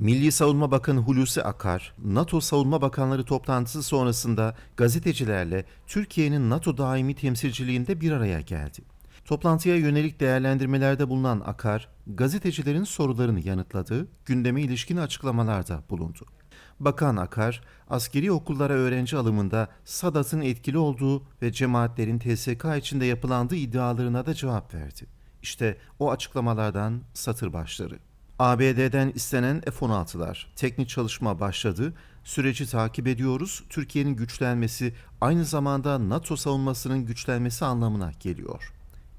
Milli Savunma Bakanı Hulusi Akar, NATO Savunma Bakanları toplantısı sonrasında gazetecilerle Türkiye'nin NATO daimi temsilciliğinde bir araya geldi. Toplantıya yönelik değerlendirmelerde bulunan Akar, gazetecilerin sorularını yanıtladı, gündeme ilişkin açıklamalarda bulundu. Bakan Akar, askeri okullara öğrenci alımında Sadat'ın etkili olduğu ve cemaatlerin TSK içinde yapılandığı iddialarına da cevap verdi. İşte o açıklamalardan satır başları. ABD'den istenen F-16'lar teknik çalışma başladı. Süreci takip ediyoruz. Türkiye'nin güçlenmesi aynı zamanda NATO savunmasının güçlenmesi anlamına geliyor.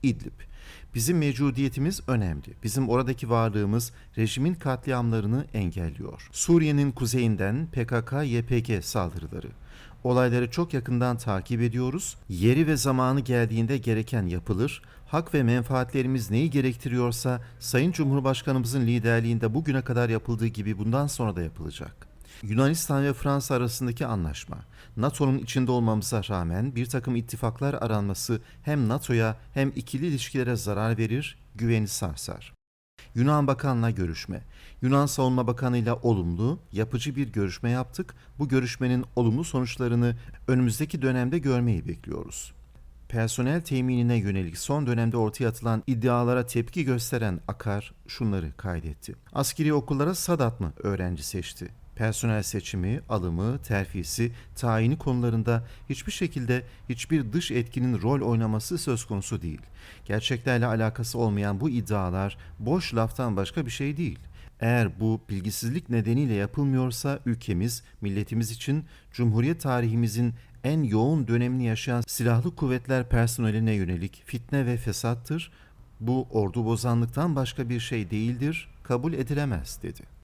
İdlib. Bizim mevcudiyetimiz önemli. Bizim oradaki varlığımız rejimin katliamlarını engelliyor. Suriye'nin kuzeyinden PKK-YPG saldırıları. Olayları çok yakından takip ediyoruz. Yeri ve zamanı geldiğinde gereken yapılır. Hak ve menfaatlerimiz neyi gerektiriyorsa Sayın Cumhurbaşkanımızın liderliğinde bugüne kadar yapıldığı gibi bundan sonra da yapılacak. Yunanistan ve Fransa arasındaki anlaşma, NATO'nun içinde olmamıza rağmen bir takım ittifaklar aranması hem NATO'ya hem ikili ilişkilere zarar verir, güveni sarsar. Yunan Bakan'la görüşme. Yunan Savunma Bakanı'yla olumlu, yapıcı bir görüşme yaptık. Bu görüşmenin olumlu sonuçlarını önümüzdeki dönemde görmeyi bekliyoruz. Personel teminine yönelik son dönemde ortaya atılan iddialara tepki gösteren Akar şunları kaydetti. Askeri okullara Sadat mı öğrenci seçti? Personel seçimi, alımı, terfisi, tayini konularında hiçbir şekilde hiçbir dış etkinin rol oynaması söz konusu değil. Gerçeklerle alakası olmayan bu iddialar boş laftan başka bir şey değil. Eğer bu bilgisizlik nedeniyle yapılmıyorsa ülkemiz, milletimiz için Cumhuriyet tarihimizin en yoğun dönemini yaşayan silahlı kuvvetler personeline yönelik fitne ve fesattır. Bu ordu bozanlıktan başka bir şey değildir, kabul edilemez dedi.